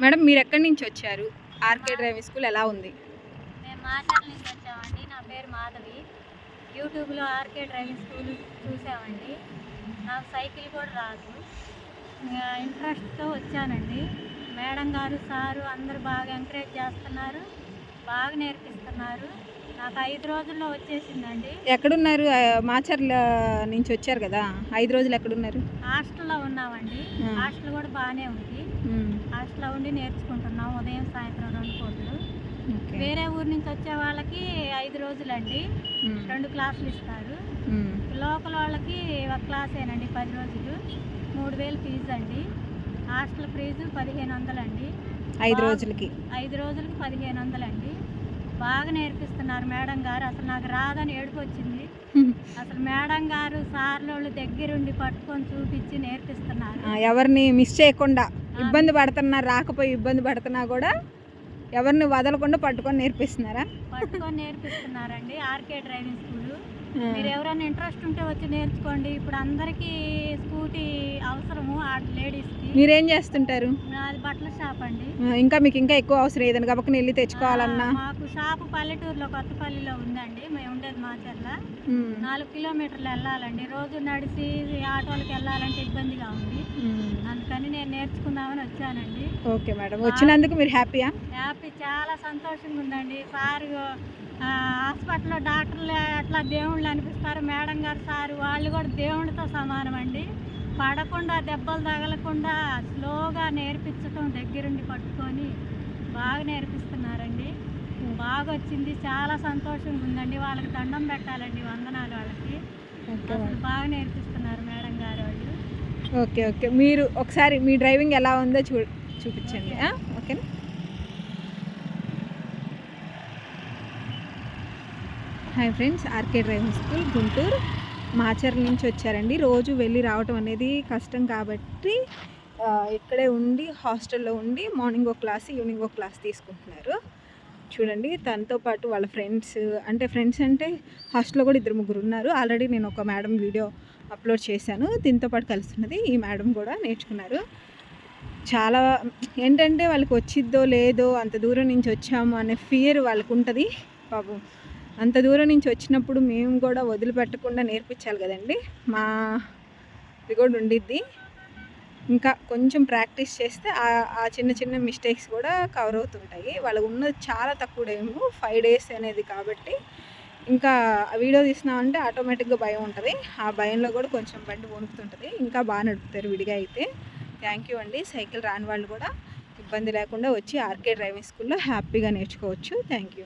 Madam మీరు ఎక్కడి నుంచి వచ్చారు? ఆర్కే డ్రైవింగ్ స్కూల్ ఎలా ఉంది? మేము మాచర్ల నుంచి వచ్చామండి. నా పేరు మాధవి. యూట్యూబ్లో ఆర్కే డ్రైవింగ్ స్కూల్ చూసామండి. నాకు సైకిల్ కూడా రాదు. ఇంకా ఇంట్రెస్ట్తో వచ్చానండి. మేడం గారు సారు అందరు బాగా ఎంకరేజ్ చేస్తున్నారు. బాగా నేర్పిస్తున్నారు. నాకు ఐదు రోజుల్లో వచ్చేసిందండి. ఎక్కడున్నారు? మాచర్ల నుంచి వచ్చారు కదా. ఐదు రోజులు ఎక్కడున్నారు? హాస్టల్లో ఉన్నామండి. హాస్టల్ కూడా బాగానే ఉంది. హాస్టల్లో ఉండి నేర్చుకుంటున్నాం ఉదయం సాయంత్రం రెండు పూటలు. వేరే ఊరు నుంచి వచ్చే వాళ్ళకి ఐదు రోజులండి. రెండు క్లాసులు ఇస్తారు. లోకల్ వాళ్ళకి ఒక క్లాసేనండి పది రోజులు. మూడు వేలు ఫీజు అండి హాస్టల్ ఫీజు పదిహేను వందలండి. ఐదు రోజులకి. ఐదు రోజులకి పదిహేను వందలండి. బాగా నేర్పిస్తున్నారు మేడం గారు. అసలు నాకు రాదని ఏడుపు వచ్చింది అసలు మేడం గారు సార్లు దగ్గరుండి పట్టుకొని చూపించి నేర్పిస్తున్నారు. ఎవరిని మిస్ చేయకుండా ఇబ్బంది పడుతున్నా రాకపోయి ఇబ్బంది పడుతున్నా కూడా ఎవరిని వదలకుండా పట్టుకొని నేర్పిస్తున్నారా? పట్టుకొని నేర్పిస్తున్నారండి. RK driving school. మీరు ఎవరైనా ఇంట్రెస్ట్ ఉంటే వచ్చి నేర్చుకోండి. ఇప్పుడు అందరికీ స్కూటీ అవసరము ఆ లేడీస్కి. మీరేం చేస్తుంటారు? నాది బట్టల షాప్ అండి. ఇంకా మీకు ఇంకా ఎక్కువ అవసరం ఏదైనా కాబట్టి వెళ్ళి తెచ్చుకోవాలన్నా? మాకు షాపు పల్లెటూరులో కొత్తపల్లిలో ఉందండి. మేము ఉండేది మాచర్ల మ్మ్. నాలుగు కిలోమీటర్లు వెళ్ళాలండి. రోజు నడిచి ఆటోలకు వెళ్ళాలంటే ఇబ్బందిగా ఉంది. అందుకని నేను నేర్చుకుందామని వచ్చానండి. Okay madam. వచ్చినందుకు మీరు హ్యాపీయా? హ్యాపీ చాలా సంతోషంగా ఉందండి. సార్ హాస్పిటల్లో డాక్టర్లు అట్లా దేవుళ్ళు అనిపిస్తారు. మేడం గారు సార్ వాళ్ళు కూడా దేవుళ్ళతో సమానం అండి పడకుండా దెబ్బలు తగలకుండా స్లోగా నేర్పించటం దగ్గరుండి పట్టుకొని బాగా నేర్పిస్తున్నారండి. బాగా వచ్చింది చాలా సంతోషంగా ఉందండి. వాళ్ళకి దండం పెట్టాలండి వందనాలు వాళ్ళకి. అసలు బాగా నేర్పిస్తున్నారు మేడం ఓకే ఓకే. మీరు ఒకసారి మీ డ్రైవింగ్ ఎలా ఉందో చూ చూపించండి. ఓకేనా? Hi friends RK driving school Guntur. Macherla నుంచి వచ్చారండి. రోజు వెళ్ళి రావటం అనేది కష్టం కాబట్టి ఇక్కడే ఉండి హాస్టల్లో ఉండి మార్నింగ్ ఒక క్లాస్ ఈవినింగ్ ఒక క్లాస్ తీసుకుంటున్నారు. చూడండి తనతో పాటు వాళ్ళ ఫ్రెండ్స్ అంటే ఫ్రెండ్స్ అంటే హాస్టల్లో కూడా ఇద్దరు ముగ్గురు ఉన్నారు. ఆల్రెడీ నేను ఒక మేడం వీడియో అప్లోడ్ చేశాను. దీంతో పాటు కలుస్తున్నది ఈ మేడం కూడా నేర్చుకున్నారు. చాలా ఏంటంటే వాళ్ళకి వచ్చిద్దో లేదో అంత దూరం నుంచి వచ్చాము అనే ఫియర్ వాళ్ళకు ఉంటుంది. పాపం అంత దూరం నుంచి వచ్చినప్పుడు మేము కూడా వదిలిపెట్టకుండా నేర్పించాలి కదండి. మా ఇది కూడా ఉండిద్ది. ఇంకా కొంచెం ప్రాక్టీస్ చేస్తే ఆ- ఆ చిన్న చిన్న మిస్టేక్స్ కూడా కవర్ అవుతుంటాయి. వాళ్ళకు ఉన్నది చాలా తక్కువ టైము ఫైవ్ డేస్ అనేది కాబట్టి ఇంకా ఆ వీడియో తీసినామంటే ఆటోమేటిక్గా భయం ఉంటుంది. ఆ భయంలో కూడా కొంచెం బండి వణుకుతుంటుంది. ఇంకా బాగా నడుపుతారు విడిగా అయితే. థ్యాంక్ యూ అండి. సైకిల్ రాని వాళ్ళు కూడా ఇబ్బంది లేకుండా వచ్చి ఆర్కే డ్రైవింగ్ స్కూల్లో హ్యాపీగా నేర్చుకోవచ్చు. Thank you